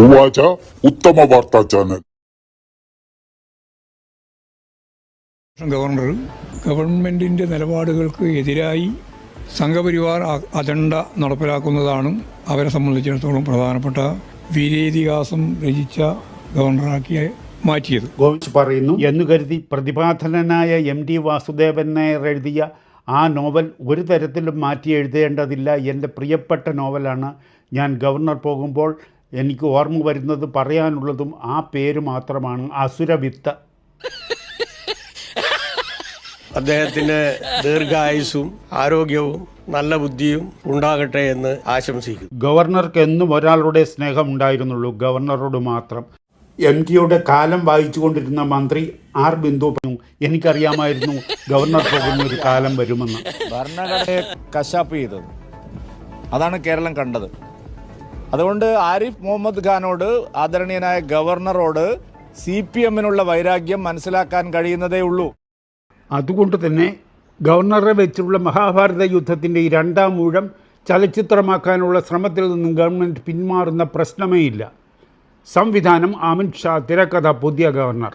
ഉവാച ഉത്തമ വാർത്താ ചാനൽ. ഗവർണർ ഗവൺമെന്റിന്റെ നിലപാടുകൾക്ക് എതിരായി സംഘപരിവാർ അജണ്ട നടപ്പിലാക്കുന്നതാണ് അവരെ സംബന്ധിച്ചിടത്തോളം പ്രധാനപ്പെട്ട വീരേതിഹാസം രചിച്ച ഗവർണറാക്കിയ മാറ്റിയത്. ഗോവിച്ച് പറയുന്നു എന്നു കരുതി പ്രതിപാദനനായ എം ടി വാസുദേവൻ നായർ എഴുതിയ ആ നോവൽ ഒരു തരത്തിലും മാറ്റി എഴുതേണ്ടതില്ല. എന്റെ പ്രിയപ്പെട്ട നോവലാണ്. ഞാൻ ഗവർണർ പോകുമ്പോൾ എനിക്ക് ഓർമ്മ വരുന്നത് പറയാനുള്ളതും ആ പേര് മാത്രമാണ് അസുരവിത്ത. അദ്ദേഹത്തിന് ദീർഘായുസും ആരോഗ്യവും നല്ല ബുദ്ധിയും ഉണ്ടാകട്ടെ എന്ന് ആശംസിക്കുന്നു. ഗവർണർക്ക് എന്നും ഒരാളുടെ സ്നേഹം ഉണ്ടായിരുന്നുള്ളൂ ഗവർണറോട് മാത്രം. എം ടിയുടെ കാലം വായിച്ചുകൊണ്ടിരുന്ന മന്ത്രി ആർ ബിന്ദു പറഞ്ഞു എനിക്കറിയാമായിരുന്നു ഗവർണർ പോകുന്ന ഒരു കാലം വരുമെന്ന്. ഭരണഘടനയെ കശാപ്പ് ചെയ്തത്. അതാണ് കേരളം കണ്ടത്. അതുകൊണ്ട് ആരിഫ് മുഹമ്മദ് ഖാനോട് ആദരണീയനായ ഗവർണറോട് സി പി എമ്മിനുള്ള വൈരാഗ്യം മനസ്സിലാക്കാൻ കഴിയുന്നതേ ഉള്ളൂ. അതുകൊണ്ട് തന്നെ ഗവർണറെ വെച്ചുള്ള മഹാഭാരത യുദ്ധത്തിന്റെ ഈ രണ്ടാം ഊഴം ചലച്ചിത്രമാക്കാനുള്ള ശ്രമത്തിൽ നിന്നും ഗവൺമെന്റ് പിന്മാറുന്ന പ്രശ്നമേ ഇല്ല. സംവിധാനം അമിത് ഷാ തിരക്കഥ പുതിയ ഗവർണർ.